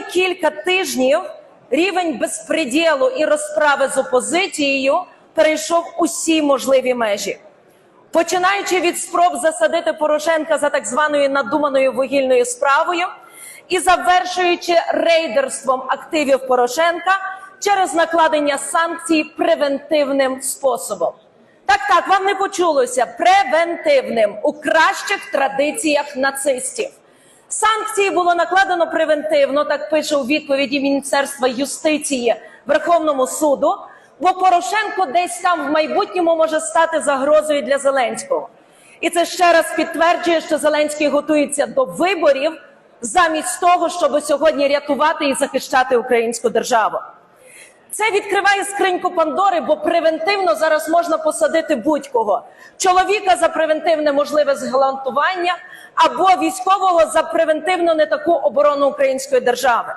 кілька тижнів рівень безпреділу і розправи з опозицією перейшов усі можливі межі. Починаючи від спроб засадити Порошенка за так званою надуманою вугільною справою і завершуючи рейдерством активів Порошенка через накладення санкцій превентивним способом. Так, так, вам не почулося превентивним у кращих традиціях нацистів. Санкції було накладено превентивно, так пише у відповіді Міністерства юстиції Верховному суду, бо Порошенко десь там в майбутньому може стати загрозою для Зеленського. І це ще раз підтверджує, що Зеленський готується до виборів замість того, щоб сьогодні рятувати і захищати українську державу. Це відкриває скриньку Пандори, бо превентивно зараз можна посадити будь-кого: чоловіка за превентивне можливе зґвалтування або військового за превентивно не таку оборону української держави.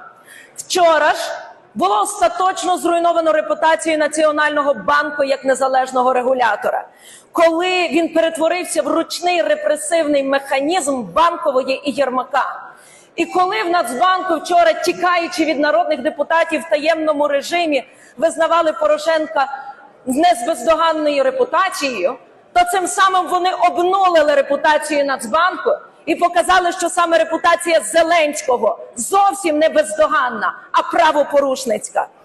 Вчора ж було остаточно зруйновано репутацію Національного банку як незалежного регулятора, коли він перетворився в ручний репресивний механізм банкової і Єрмака. І коли в Нацбанку вчора, тікаючи від народних депутатів в таємному режимі, визнавали Порошенка не з бездоганною репутацією, то цим самим вони обнулили репутацію Нацбанку і показали, що саме репутація Зеленського зовсім не бездоганна, а правопорушницька.